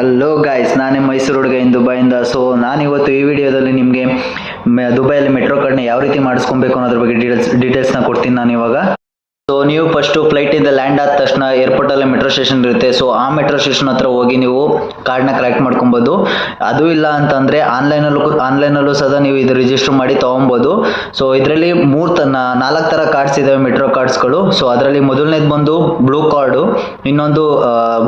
Hello guys ನಾನೇ ಮೈಸೂರು ಹುಡುಗ ದುಬೈಯಿಂದ. So ನಾನಿವತ್ತು ಈ ವಿಡಿಯೋದಲ್ಲಿ ನಿಮಗೆ ದುಬೈಯಲ್ಲಿ ಮೆಟ್ರೋ ಕಾರ್ಡ್ನ ಯಾವ ರೀತಿ ಮಾಡಿಸ್ಕೊಬೇಕು ಅನ್ನೋದ್ರ ಬಗ್ಗೆ ಡೀಟೇಲ್ಸ್ ಡೀಟೇಲ್ಸ್ನ ಕೊಡ್ತೀನಿ ನಾನು ಇವಾಗ. ಸೊ ನೀವು ಫಸ್ಟು ಫ್ಲೈಟಿಂದ ಲ್ಯಾಂಡ್ ಆದ ತಕ್ಷಣ ಏರ್ಪೋರ್ಟಲ್ಲಿ ಮೆಟ್ರೋ ಸ್ಟೇಷನ್ ಇರುತ್ತೆ. ಸೊ ಆ ಮೆಟ್ರೋ ಸ್ಟೇಷನ್ ಹತ್ರ ಹೋಗಿ ನೀವು ಕಾರ್ಡ್ನ ಕಲೆಕ್ಟ್ ಮಾಡ್ಕೊಬೋದು. ಅದು ಇಲ್ಲ ಅಂತಂದರೆ ಆನ್ಲೈನಲ್ಲೂ ಆನ್ಲೈನಲ್ಲೂ ಸಹ ನೀವು ಇದು ರಿಜಿಸ್ಟರ್ ಮಾಡಿ ತೊಗೊಬೋದು. ಸೊ ಇದರಲ್ಲಿ ಮೂರು ತ ನಾಲ್ಕು ಥರ ಕಾರ್ಡ್ಸ್ ಇದ್ದಾವೆ ಮೆಟ್ರೋ ಕಾರ್ಡ್ಸ್ಗಳು ಸೊ ಅದರಲ್ಲಿ ಮೊದಲನೇದು ಬಂದು ಬ್ಲೂ ಕಾರ್ಡು ಇನ್ನೊಂದು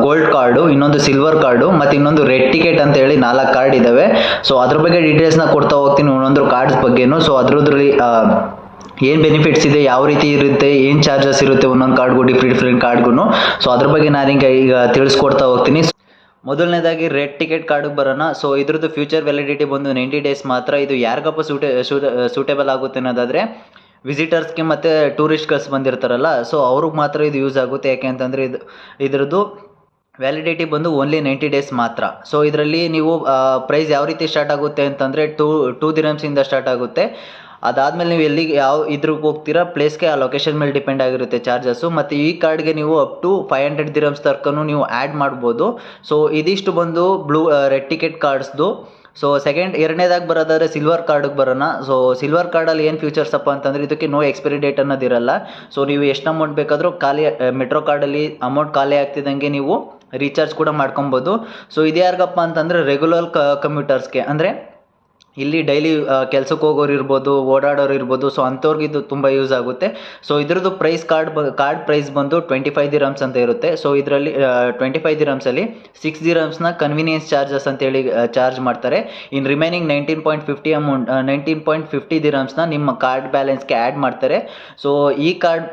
ಗೋಲ್ಡ್ ಕಾರ್ಡು ಇನ್ನೊಂದು ಸಿಲ್ವರ್ ಕಾರ್ಡು ಮತ್ತು ಇನ್ನೊಂದು ರೆಡ್ ಟಿಕೆಟ್ ಅಂತ ಹೇಳಿ ನಾಲ್ಕು ಕಾರ್ಡ್ ಇದ್ದಾವೆ ಸೊ ಅದ್ರ ಬಗ್ಗೆ ಡೀಟೇಲ್ಸ್ನ ಕೊಡ್ತಾ ಹೋಗ್ತೀನಿ ಒಂದೊಂದು ಕಾರ್ಡ್ಸ್ ಬಗ್ಗೆನೂ. ಸೊ ಅದ್ರದ್ರಲ್ಲಿ ಏನು ಬೆನಿಫಿಟ್ಸ್ ಇದೆ, ಯಾವ ರೀತಿ ಇರುತ್ತೆ, ಏನು ಚಾರ್ಜಸ್ ಇರುತ್ತೆ ಒಂದೊಂದು ಕಾರ್ಡ್ಗೂ ಡಿಫ್ರೆಂಟ್ ಡಿಫ್ರೆಂಟ್ ಕಾರ್ಡ್ಗೂ ಸೊ ಅದ್ರ ಬಗ್ಗೆ ನಾನು ಈಗ ಈಗ ತಿಳಿಸ್ಕೊಡ್ತಾ ಹೋಗ್ತೀನಿ. ಮೊದಲನೇದಾಗಿ ರೆಡ್ ಟಿಕೆಟ್ ಕಾರ್ಡಿಗೆ ಬರೋಣ. ಸೊ ಇದ್ರದ್ದು ಫ್ಯೂಚರ್ ವ್ಯಾಲಿಡಿಟಿ ಬಂದು ನೈಂಟಿ ಡೇಸ್ ಮಾತ್ರ ಇದು ಯಾರಿಗಪ್ಪ ಸೂಟೆ ಸೂಟೇಬಲ್ ಆಗುತ್ತೆ ಅನ್ನೋದಾದರೆ ವಿಸಿಟರ್ಸ್ಗೆ ಮತ್ತು ಟೂರಿಸ್ಟ್ಗಳ್ಸ್ ಬಂದಿರ್ತಾರಲ್ಲ ಸೊ ಅವ್ರಿಗೆ ಮಾತ್ರ ಇದು ಯೂಸ್ ಆಗುತ್ತೆ. ಯಾಕೆ ಅಂತಂದರೆ ಇದು, ಇದ್ರದ್ದು ವ್ಯಾಲಿಡಿಟಿ ಬಂದು ಓನ್ಲಿ ನೈಂಟಿ ಡೇಸ್ ಮಾತ್ರ. ಸೊ ಇದರಲ್ಲಿ ನೀವು ಪ್ರೈಸ್ ಯಾವ ರೀತಿ ಸ್ಟಾರ್ಟ್ ಆಗುತ್ತೆ ಅಂತಂದರೆ ಟೂ ಟೂ ದಿನಮ್ಸಿಂದ ಸ್ಟಾರ್ಟ್ ಆಗುತ್ತೆ. ಅದಾದಮೇಲೆ ನೀವು ಎಲ್ಲಿಗೆ ಯಾವ ಇದ್ರಿಗೆ ಹೋಗ್ತೀರಾ? ಪ್ಲೇಸ್ಗೆ ಆ ಲೊಕೇಶನ್ ಮೇಲೆ ಡಿಪೆಂಡ್ ಆಗಿರುತ್ತೆ ಚಾರ್ಜಸ್ಸು ಮತ್ತು ಈ ಕಾರ್ಡ್ಗೆ ನೀವು up to five hundred dirhams ತರ್ಕನು ನೀವು ಆ್ಯಡ್ ಮಾಡ್ಬೋದು. ಸೊ ಇದಿಷ್ಟು ಬಂದು ಬ್ಲೂ ರೆಡ್ ಟಿಕೆಟ್ ಕಾರ್ಡ್ಸ್ದು ಸೊ ಸೆಕೆಂಡ್ ಎರಡನೇದಾಗಿ ಬರೋದಾದ್ರೆ ಸಿಲ್ವರ್ ಕಾರ್ಡ್ಗೆ ಬರೋಣ. ಸೊ ಸಿಲ್ವರ್ ಕಾರ್ಡಲ್ಲಿ ಏನು ಫ್ಯೂಚರ್ಸ್ ಅಪ್ಪ ಅಂತಂದರೆ ಇದಕ್ಕೆ ನೋ ಎಕ್ಸ್ಪೈರಿ ಡೇಟ್ ಅನ್ನೋದಿರಲ್ಲ ಸೊ ನೀವು ಎಷ್ಟು ಅಮೌಂಟ್ ಬೇಕಾದರೂ ಖಾಲಿ ಮೆಟ್ರೋ ಕಾರ್ಡಲ್ಲಿ ಅಮೌಂಟ್ ಖಾಲಿ ಆಗ್ತಿದ್ದಂಗೆ ನೀವು ರೀಚಾರ್ಜ್ ಕೂಡ ಮಾಡ್ಕೊಬೋದು. ಸೊ ಇದು ಯಾರಿಗಪ್ಪ ಅಂತಂದರೆ ರೆಗ್ಯುಲರ್ ಕ ಕಮ್ಯೂಟರ್ಸ್ಗೆ ಅಂದರೆ ಇಲ್ಲಿ ಡೈಲಿ ಕೆಲ್ಸಕ್ಕೆ ಹೋಗೋರು ಇರ್ಬೋದು, ಓಡಾಡೋರು ಇರ್ಬೋದು ಸೊ ಅಂಥವ್ರಿಗೆ ಇದು ತುಂಬ ಯೂಸ್ ಆಗುತ್ತೆ. ಸೊ ಇದ್ರದ್ದು ಪ್ರೈಸ್ ಕಾರ್ಡ್ ಬ ಕಾರ್ಡ್ ಪ್ರೈಸ್ ಬಂದು ಟ್ವೆಂಟಿ ಫೈವ್ ದಿರಮ್ಸ್ ಅಂತ ಇರುತ್ತೆ. ಸೊ ಇದರಲ್ಲಿ ಟ್ವೆಂಟಿ ಫೈವ್ ದಿರಮ್ಸಲ್ಲಿ ಸಿಕ್ಸ್ ದಿರಮ್ಸ್ನ ಕನ್ವಿನಿಯನ್ಸ್ ಚಾರ್ಜಸ್ ಅಂತೇಳಿ ಚಾರ್ಜ್ ಮಾಡ್ತಾರೆ. ಇನ್ remaining nineteen point fifty amount nineteen point fifty ದಿರಮ್ಸ್ನ ನಿಮ್ಮ ಕಾರ್ಡ್ ಬ್ಯಾಲೆನ್ಸ್ಗೆ ಆ್ಯಡ್ ಮಾಡ್ತಾರೆ. ಸೊ ಈ ಕಾರ್ಡ್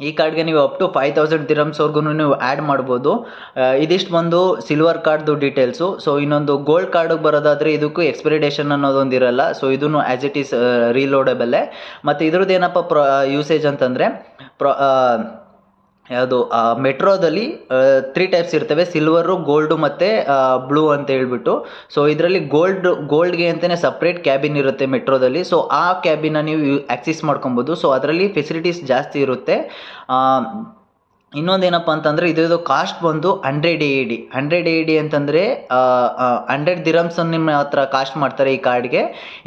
ಈ ಕಾರ್ಡ್ಗೆ ನೀವು ಅಪ್ ಟು ಫೈವ್ ತೌಸಂಡ್ ದಿರಮ್ಸ್ವರೆಗೂ ನೀವು ಆ್ಯಡ್ ಮಾಡ್ಬೋದು. ಇದಿಷ್ಟು ಬಂದು ಸಿಲ್ವರ್ ಕಾರ್ಡ್ದು ಡೀಟೇಲ್ಸು ಸೊ ಇನ್ನೊಂದು ಗೋಲ್ಡ್ ಕಾರ್ಡಿಗೆ ಬರೋದಾದರೆ ಇದಕ್ಕೂ ಎಕ್ಸ್ಪೈರಿ ಡೇಷನ್ ಅನ್ನೋದೊಂದು ಇರಲ್ಲ. ಸೊ ಇದನ್ನು ಆ್ಯಸ್ ಇಟ್ ಈಸ್ ರೀಲೋಡೆಬಲ್ಲೇ ಮತ್ತು ಇದ್ರದ್ದು ಏನಪ್ಪ ಪ್ರೊ ಯೂಸೇಜ್ ಅಂತಂದರೆ ಪ್ರೊ ಯಾವುದು ಮೆಟ್ರೋದಲ್ಲಿ ತ್ರೀ ಟೈಪ್ಸ್ ಇರ್ತವೆ ಸಿಲ್ವರು ಗೋಲ್ಡು ಮತ್ತು ಬ್ಲೂ ಅಂತ ಹೇಳ್ಬಿಟ್ಟು. ಸೊ ಇದರಲ್ಲಿ ಗೋಲ್ಡ್ ಗೋಲ್ಡ್ಗೆ ಅಂತಲೇ ಸಪ್ರೇಟ್ ಕ್ಯಾಬಿನ್ ಇರುತ್ತೆ ಮೆಟ್ರೋದಲ್ಲಿ. ಸೊ ಆ ಕ್ಯಾಬಿನ ನೀವು ಆಕ್ಸೆಸ್ ಮಾಡ್ಕೊಬೋದು. ಸೊ ಅದರಲ್ಲಿ ಫೆಸಿಲಿಟೀಸ್ ಜಾಸ್ತಿ ಇರುತ್ತೆ. ಇನ್ನೊಂದೇನಪ್ಪ ಅಂತಂದರೆ ಇದ್ರದ್ದು ಕಾಸ್ಟ್ ಬಂದು hundred A D hundred A D ಅಂತಂದರೆ ಹಂಡ್ರೆಡ್ ದಿರಮ್ಸ್ ನಿಮ್ಮ ಹತ್ರ ಕಾಸ್ಟ್ ಮಾಡ್ತಾರೆ ಈ ಕಾರ್ಡ್ಗೆ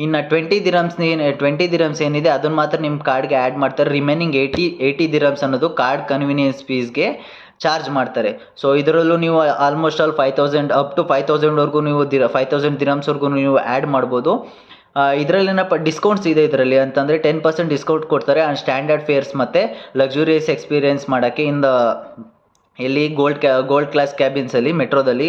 ಇನ್ನು ಟ್ವೆಂಟಿ ದಿರಮ್ಸ್ ಟ್ವೆಂಟಿ ದಿರಮ್ಸ್ ಏನಿದೆ, ಅದನ್ನು ಮಾತ್ರ ನಿಮ್ಮ ಕಾರ್ಡ್ಗೆ ಆ್ಯಡ್ ಮಾಡ್ತಾರೆ. ರಿಮೈನಿಂಗ್ ಏಯ್ಟಿ ಏಯ್ಟಿ ದಿರಮ್ಸ್ ಅನ್ನೋದು ಕಾರ್ಡ್ ಕನ್ವಿನಿಯನ್ಸ್ ಫೀಸ್ಗೆ ಚಾರ್ಜ್ ಮಾಡ್ತಾರೆ. ಸೊ ಇದರಲ್ಲೂ ನೀವು almost all five thousand up to five ತೌಸಂಡ್ವರೆಗೂ ನೀವು ದಿರ ಫೈವ್ ತೌಸಂಡ್ ದಿರಮ್ಸ್ವರೆಗೂ ನೀವು ಆ್ಯಡ್ ಮಾಡ್ಬೋದು. ಇದರಲ್ಲಿ ಏನಪ್ಪ ಡಿಸ್ಕೌಂಟ್ಸ್ ಇದೆ ಇದರಲ್ಲಿ. ಅಂತಂದರೆ ಟೆನ್ ಪರ್ಸೆಂಟ್ ಡಿಸ್ಕೌಂಟ್ ಕೊಡ್ತಾರೆ. ಆ್ಯಂಡ್ ಸ್ಟ್ಯಾಂಡರ್ಡ್ ಫೇರ್ಸ್ ಮತ್ತು ಲಕ್ಸುರಿಯಸ್ ಎಕ್ಸ್ಪೀರಿಯೆನ್ಸ್ ಮಾಡೋಕ್ಕೆ ಇಂದ ಇಲ್ಲಿ ಗೋಲ್ಡ್ ಕ್ಯಾ ಗೋಲ್ಡ್ ಕ್ಲಾಸ್ ಕ್ಯಾಬಿನ್ಸಲ್ಲಿ ಮೆಟ್ರೋದಲ್ಲಿ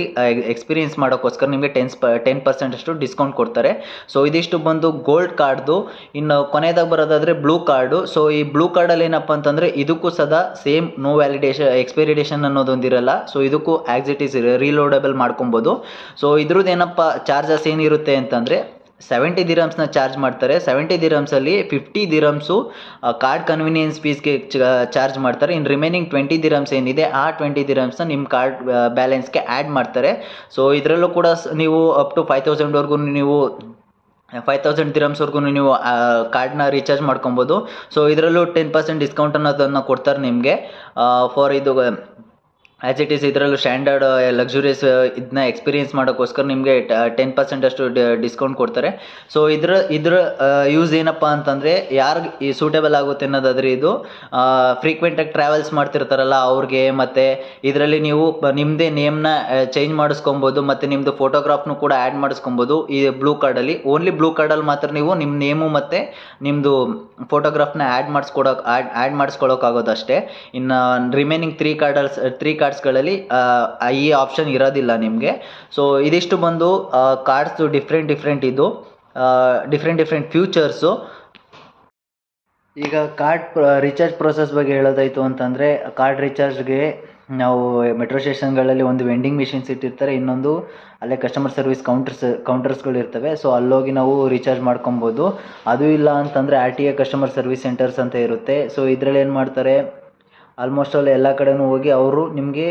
ಎಕ್ಸ್ಪೀರಿಯೆನ್ಸ್ ಮಾಡೋಕ್ಕೋಸ್ಕರ ನಿಮಗೆ ಟೆನ್ಸ್ ಪ ಟೆನ್ ಪರ್ಸೆಂಟಷ್ಟು ಡಿಸ್ಕೌಂಟ್ ಕೊಡ್ತಾರೆ. ಸೊ ಇದಿಷ್ಟು ಬಂದು ಗೋಲ್ಡ್ ಕಾರ್ಡ್ದು ಇನ್ನು ಕೊನೆಯದಾಗಿ ಬರೋದಾದರೆ ಬ್ಲೂ ಕಾರ್ಡು ಸೊ ಈ ಬ್ಲೂ ಕಾರ್ಡಲ್ಲಿ ಏನಪ್ಪ ಅಂತಂದರೆ ಇದಕ್ಕೂ ಸದಾ ಸೇಮ್ ನೋ ವ್ಯಾಲಿಡೇಷನ್ ಎಕ್ಸ್ಪೈರಿಡೇಷನ್ ಅನ್ನೋದೊಂದಿರಲ್ಲ ಸೊ ಇದಕ್ಕೂ ಆ್ಯಸ್ ಇಟ್ ಈಸ್ ರೀಲೋಡಬಲ್ ಮಾಡ್ಕೊಬೋದು. ಸೊ ಇದ್ರದ್ದು ಏನಪ್ಪ ಚಾರ್ಜಸ್ ಏನಿರುತ್ತೆ ಅಂತಂದರೆ ಸೆವೆಂಟಿ ದಿರಮ್ಸ್ನ ಚಾರ್ಜ್ ಮಾಡ್ತಾರೆ. ಸೆವೆಂಟಿ ದಿರಮ್ಸಲ್ಲಿ ಫಿಫ್ಟಿ ದಿರಮ್ಸು ಕಾರ್ಡ್ ಕನ್ವಿನಿಯನ್ಸ್ ಫೀಸ್ಗೆ ಚಾರ್ಜ್ ಮಾಡ್ತಾರೆ. ಇನ್ನು ರಿಮೈನಿಂಗ್ ಟ್ವೆಂಟಿ ದಿರಮ್ಸ್ ಏನಿದೆ, ಆ ಟ್ವೆಂಟಿ ದಿರಮ್ಸ್ನ ನಿಮ್ಮ ಕಾರ್ಡ್ ಬ್ಯಾಲೆನ್ಸ್ಗೆ ಆ್ಯಡ್ ಮಾಡ್ತಾರೆ. ಸೊ ಇದರಲ್ಲೂ ಕೂಡ ನೀವು ಅಪ್ ಟು ಫೈವ್ ತೌಸಂಡ್ವರೆಗೂ ನೀವು ಫೈವ್ ತೌಸಂಡ್ ದಿರಮ್ಸ್ವರೆಗೂ ನೀವು ಕಾರ್ಡ್ನ ರೀಚಾರ್ಜ್ ಮಾಡ್ಕೊಬೋದು. ಸೊ ಇದರಲ್ಲೂ ಟೆನ್ ಪರ್ಸೆಂಟ್ ಡಿಸ್ಕೌಂಟ್ ಅನ್ನೋದನ್ನು ಕೊಡ್ತಾರೆ ನಿಮಗೆ. ಫಾರ್ ಇದು ಆ್ಯಸ್ ಇಟ್ ಈಸ್ ಇದರಲ್ಲೂ ಸ್ಟ್ಯಾಂಡರ್ಡ್ ಲಕ್ಸುರಿಯಸ್ ಇದನ್ನ ಎಕ್ಸ್ಪೀರಿಯನ್ಸ್ ಮಾಡೋಕ್ಕೋಸ್ಕರ ನಿಮಗೆ ಟೆನ್ ಪರ್ಸೆಂಟ್ ಅಷ್ಟು ಡಿಸ್ಕೌಂಟ್ ಕೊಡ್ತಾರೆ. ಸೊ ಇದ್ರ ಇದ್ರ ಯೂಸ್ ಏನಪ್ಪ ಅಂತಂದರೆ, ಯಾರಿಗೆ ಈ ಸೂಟೇಬಲ್ ಆಗುತ್ತೆ ಅನ್ನೋದಾದ್ರೆ ಇದು ಫ್ರೀಕ್ವೆಂಟಾಗಿ ಟ್ರಾವೆಲ್ಸ್ ಮಾಡ್ತಿರ್ತಾರಲ್ಲ ಅವ್ರಿಗೆ, ಮತ್ತು ಇದರಲ್ಲಿ ನೀವು ನಿಮ್ಮದೇ ನೇಮ್ನ ಚೇಂಜ್ ಮಾಡಿಸ್ಕೊಬೋದು, ಮತ್ತು ನಿಮ್ಮದು ಫೋಟೋಗ್ರಾಫ್ನು ಕೂಡ ಆ್ಯಡ್ ಮಾಡಿಸ್ಕೊಬೋದು ಈ ಬ್ಲೂ ಕಾರ್ಡಲ್ಲಿ ಓನ್ಲಿ ಬ್ಲೂ ಕಾರ್ಡಲ್ಲಿ ಮಾತ್ರ ನೀವು ನಿಮ್ಮ ನೇಮು ಮತ್ತು ನಿಮ್ಮದು ಫೋಟೋಗ್ರಾಫ್ನ ಆ್ಯಡ್ ಮಾಡಿಸ್ಕೊಡೋಕೆ ಆ್ಯಡ್ ಆ್ಯಡ್ ಮಾಡಿಸ್ಕೊಳೋಕ್ಕಾಗೋದು ಅಷ್ಟೇ ಇನ್ನು ರಿಮೈನಿಂಗ್ ತ್ರೀ ಕಾರ್ಡಲ್ಸ್ ತ್ರೀ ಕಾರ್ಡ್ಸ್ಗಳಲ್ಲಿ ಈ ಆಪ್ಷನ್ ಇರೋದಿಲ್ಲ ನಿಮಗೆ. ಸೊ ಇದಿಷ್ಟು ಬಂದು ಕಾರ್ಡ್ಸು ಡಿಫ್ರೆಂಟ್ ಡಿಫ್ರೆಂಟ್ ಇದು ಡಿಫ್ರೆಂಟ್ ಡಿಫ್ರೆಂಟ್ ಫ್ಯೂಚರ್ಸು ಈಗ ಕಾರ್ಡ್ ರೀಚಾರ್ಜ್ ಪ್ರೊಸೆಸ್ ಬಗ್ಗೆ ಹೇಳೋದಾಯಿತು ಅಂತಂದರೆ ಕಾರ್ಡ್ ರೀಚಾರ್ಜ್ಗೆ ನಾವು ಮೆಟ್ರೋ ಸ್ಟೇಷನ್ಗಳಲ್ಲಿ ಒಂದು ವೆಂಡಿಂಗ್ ಮಿಷಿನ್ಸ್ ಇಟ್ಟಿರ್ತಾರೆ, ಇನ್ನೊಂದು ಅಲ್ಲೇ ಕಸ್ಟಮರ್ ಸರ್ವಿಸ್ ಕೌಂಟರ್ಸ್ ಕೌಂಟರ್ಸ್ಗಳಿರ್ತವೆ ಸೊ ಅಲ್ಲೋಗಿ ನಾವು ರೀಚಾರ್ಜ್ ಮಾಡ್ಕೊಬೋದು. ಅದು ಇಲ್ಲ ಅಂತಂದರೆ R T A customer service centres ಅಂತ ಇರುತ್ತೆ. ಸೊ ಇದರಲ್ಲಿ ಏನು ಮಾಡ್ತಾರೆ ಆಲ್ಮೋಸ್ಟ್ ಆಲ್ ಎಲ್ಲ ಕಡೆನೂ ಹೋಗಿ ಅವರು ನಿಮಗೆ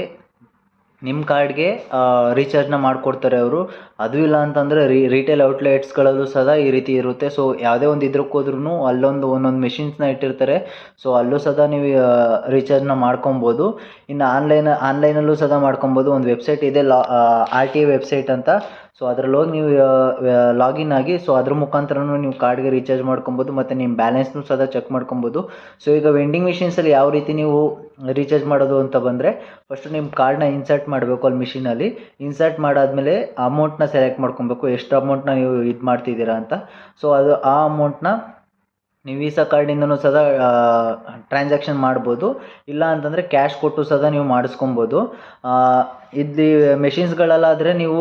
ನಿಮ್ಮ ಕಾರ್ಡ್ಗೆ ರೀಚಾರ್ಜ್ನ ಮಾಡಿಕೊಡ್ತಾರೆ ಅವರು. ಅದು ಇಲ್ಲ ಅಂತಂದರೆ ರೀಟೇಲ್ ಔಟ್ಲೆಟ್ಸ್ಗಳಲ್ಲೂ ಸದಾ ಈ ರೀತಿ ಇರುತ್ತೆ. ಸೊ ಯಾವುದೇ ಒಂದು ಇದ್ರಕ್ಕೆ ಹೋದ್ರೂ ಅಲ್ಲೊಂದು ಒಂದೊಂದು ಮೆಷಿನ್ಸ್ನ ಇಟ್ಟಿರ್ತಾರೆ. ಸೊ ಅಲ್ಲೂ ಸದಾ ನೀವು ರೀಚಾರ್ಜ್ನ ಮಾಡ್ಕೊಬೋದು. ಇನ್ನು ಆನ್ಲೈನ್ ಆನ್ಲೈನಲ್ಲೂ ಸದಾ ಮಾಡ್ಕೊಬೋದು. ಒಂದು ವೆಬ್ಸೈಟ್ ಇದೆ, ಲಾ ಆರ್ ಟಿ ವೆಬ್ಸೈಟ್ ಅಂತ. ಸೊ ಅದ್ರಲ್ಲಿ ಹೋಗಿ ನೀವು ಲಾಗಿನ್ ಆಗಿ ಸೊ ಅದ್ರ ಮುಖಾಂತರನೂ ನೀವು ಕಾರ್ಡ್ಗೆ ರೀಚಾರ್ಜ್ ಮಾಡ್ಕೊಬೋದು, ಮತ್ತು ನಿಮ್ಮ ಬ್ಯಾಲೆನ್ಸ್ನೂ ಸದಾ ಚೆಕ್ ಮಾಡ್ಕೊಬೋದು. ಸೊ ಈಗ ವೆಂಡಿಂಗ್ ಮಿಷಿನ್ಸಲ್ಲಿ ಯಾವ ರೀತಿ ನೀವು ರೀಚಾರ್ಜ್ ಮಾಡೋದು ಅಂತ ಬಂದರೆ ಫಸ್ಟು ನಿಮ್ಮ ಕಾರ್ಡ್ನ ಇನ್ಸರ್ಟ್ ಮಾಡಬೇಕು ಅಲ್ಲಿ ಮಿಷಿನಲ್ಲಿ ಇನ್ಸರ್ಟ್ ಮಾಡಾದಮೇಲೆ ಅಮೌಂಟ್ನ ಸೆಲೆಕ್ಟ್ ಮಾಡ್ಕೊಬೇಕು, ಎಷ್ಟು ಅಮೌಂಟ್ನ ನೀವು ಇದು ಮಾಡ್ತಿದ್ದೀರಾ ಅಂತ. ಸೊ ಅದು, ಆ ಅಮೌಂಟ್ನ ನೀವು ವೀಸಾ ಕಾರ್ಡಿಂದನು ಸದಾ ಟ್ರಾನ್ಸಾಕ್ಷನ್ ಮಾಡ್ಬೋದು. ಇಲ್ಲ ಅಂತಂದರೆ ಕ್ಯಾಶ್ ಕೊಟ್ಟು ಸದಾ ನೀವು ಮಾಡಿಸ್ಕೊಬೋದು. ಇಲ್ಲಿ ಮೆಷಿನ್ಸ್ಗಳಲ್ಲಾದರೆ ನೀವು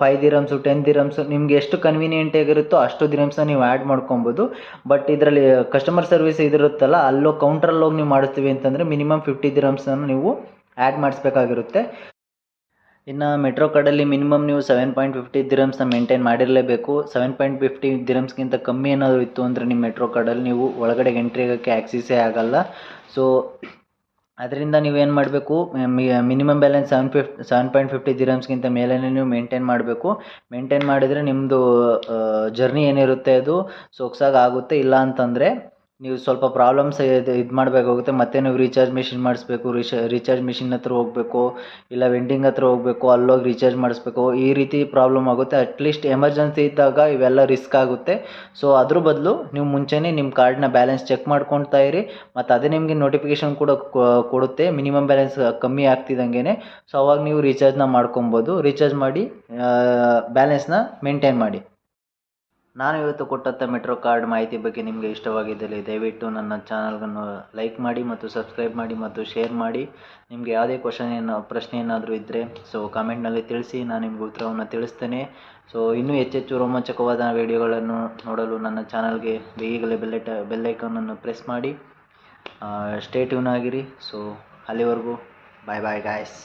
ಫೈವ್ ದಿರಮ್ಸು ಟೆನ್ ದಿರಮ್ಸು ನಿಮ್ಗೆ ಎಷ್ಟು ಕನ್ವೀನಿಯೆಂಟ್ ಆಗಿರುತ್ತೋ ಅಷ್ಟು ದಿರಮ್ಸ ನೀವು ಆ್ಯಡ್ ಮಾಡ್ಕೊಬೋದು. ಬಟ್ ಇದರಲ್ಲಿ ಕಸ್ಟಮರ್ ಸರ್ವಿಸ್ ಇದಿರುತ್ತಲ್ಲ, ಅಲ್ಲೋ ಕೌಂಟ್ರಲ್ಲಿ ಹೋಗಿ ನೀವು ಮಾಡಿಸ್ತೀವಿ ಅಂತಂದರೆ ಮಿನಿಮಮ್ ಫಿಫ್ಟಿ ದಿರಮ್ಸನ್ನು ನೀವು ಆ್ಯಡ್ ಮಾಡಿಸ್ಬೇಕಾಗಿರುತ್ತೆ. ಇನ್ನು ಮೆಟ್ರೋ ಕಾರ್ಡಲ್ಲಿ ಮಿನಿಮಮ್ ನೀವು ಸೆವೆನ್ ಪಾಯಿಂಟ್ ಫಿಫ್ಟಿ ದಿರಮ್ಸ್ನ ಮೇಂಟೈನ್ ಮಾಡಿರಲೇಬೇಕು. ಸೆವೆನ್ ಪಾಯಿಂಟ್ ಫಿಫ್ಟಿ ದಿರಮ್ಸ್ಗಿಂತ ಕಮ್ಮಿ ಏನಾದರೂ ಇತ್ತು ಅಂದರೆ ನಿಮ್ಮ ಮೆಟ್ರೋ ಕಾರ್ಡಲ್ಲಿ ನೀವು ಒಳಗಡೆ ಎಂಟ್ರಿ ಆಗೋಕ್ಕೆ ಆ್ಯಕ್ಸಿಸೇ ಆಗಲ್ಲ. ಸೊ ಅದರಿಂದ ನೀವು ಏನು ಮಾಡಬೇಕು? ಮಿನಿಮಮ್ ಬ್ಯಾಲೆನ್ಸ್ ಸೆವೆನ್ ಫಿಫ್ ಸೆವೆನ್ ಪಾಯಿಂಟ್ ಫಿಫ್ಟಿ ದಿರಮ್ಸ್ಗಿಂತ ಮೇಲೇ ನೀವು ಮೇಂಟೈನ್ ಮಾಡಬೇಕು. ಮೇಂಟೈನ್ ಮಾಡಿದರೆ ನಿಮ್ಮದು ಜರ್ನಿ ಏನಿರುತ್ತೆ ಅದು? ಸೊಗಸಾಗಿ ಆಗುತ್ತೆ. ಇಲ್ಲ ಅಂತಂದರೆ ನೀವು ಸ್ವಲ್ಪ ಪ್ರಾಬ್ಲಮ್ಸ್ ಇದು ಇದು ಮಾಡಬೇಕಾಗುತ್ತೆ ಮತ್ತೆ ನೀವು ರೀಚಾರ್ಜ್ ಮಿಷಿನ್ ಮಾಡಿಸ್ಬೇಕು ರೀಚಾ ರೀಚಾರ್ಜ್ ಮಿಷಿನ್ ಹತ್ರ ಹೋಗಬೇಕು, ಇಲ್ಲ ವೆಂಡಿಂಗ್ ಹತ್ರ ಹೋಗಬೇಕು, ಅಲ್ಲೋಗಿ ರೀಚಾರ್ಜ್ ಮಾಡಿಸ್ಬೇಕು, ಈ ರೀತಿ ಪ್ರಾಬ್ಲಮ್ ಆಗುತ್ತೆ. ಅಟ್ಲೀಸ್ಟ್ ಎಮರ್ಜೆನ್ಸಿ ಇದ್ದಾಗ ಇವೆಲ್ಲ ರಿಸ್ಕ್ ಆಗುತ್ತೆ. ಸೊ ಅದ್ರ ಬದಲು ನೀವು ಮುಂಚೆನೇ ನಿಮ್ಮ ಕಾರ್ಡ್ನ ಬ್ಯಾಲೆನ್ಸ್ ಚೆಕ್ ಮಾಡ್ಕೊತಾ ಇರಿ. ಮತ್ತು ಅದೇ ನಿಮಗೆ ನೋಟಿಫಿಕೇಶನ್ ಕೂಡ ಕೊಡುತ್ತೆ. ಮಿನಿಮಮ್ ಬ್ಯಾಲೆನ್ಸ್ ಕಮ್ಮಿ ಆಗ್ತಿದ್ದಂಗೆ ಸೊ ಅವಾಗ ನೀವು ರೀಚಾರ್ಜ್ನ ಮಾಡ್ಕೊಬೋದು ರೀಚಾರ್ಜ್ ಮಾಡಿ ಬ್ಯಾಲೆನ್ಸ್ನ ಮೇಂಟೈನ್ ಮಾಡಿ. ನಾನು ಇವತ್ತು ಕೊಟ್ಟಂಥ ಮೆಟ್ರೋ ಕಾರ್ಡ್ ಮಾಹಿತಿ ಬಗ್ಗೆ ನಿಮಗೆ ಇಷ್ಟವಾಗಿದ್ದಲ್ಲಿ ದಯವಿಟ್ಟು ನನ್ನ ಚಾನಲ್ಗನ್ನು ಲೈಕ್ ಮಾಡಿ ಮತ್ತು ಸಬ್ಸ್ಕ್ರೈಬ್ ಮಾಡಿ ಮತ್ತು ಶೇರ್ ಮಾಡಿ. ನಿಮಗೆ ಯಾವುದೇ ಕ್ವಶನ್ ಏನು, ಪ್ರಶ್ನೆ ಏನಾದರೂ ಇದ್ದರೆ ಸೊ ಕಾಮೆಂಟ್ನಲ್ಲಿ ತಿಳಿಸಿ, ನಾನು ನಿಮಗೆ ಉತ್ತರವನ್ನು ತಿಳಿಸ್ತೇನೆ. ಸೊ ಇನ್ನೂ ಹೆಚ್ಚೆಚ್ಚು ರೋಮಾಂಚಕವಾದ ವಿಡಿಯೋಗಳನ್ನು ನೋಡಲು ನನ್ನ ಚಾನಲ್ಗೆ ಈಗಲೇ ಬೆಲ್ಲೈಟ ಬೆಲ್ಲೈಕನನ್ನು ಪ್ರೆಸ್ ಮಾಡಿ. ಸ್ಟೇ ಟ್ಯೂನ್ ಆಗಿರಿ. ಸೊ ಅಲ್ಲಿವರೆಗೂ ಬಾಯ್ ಬಾಯ್ ಗಾಯ್ಸ್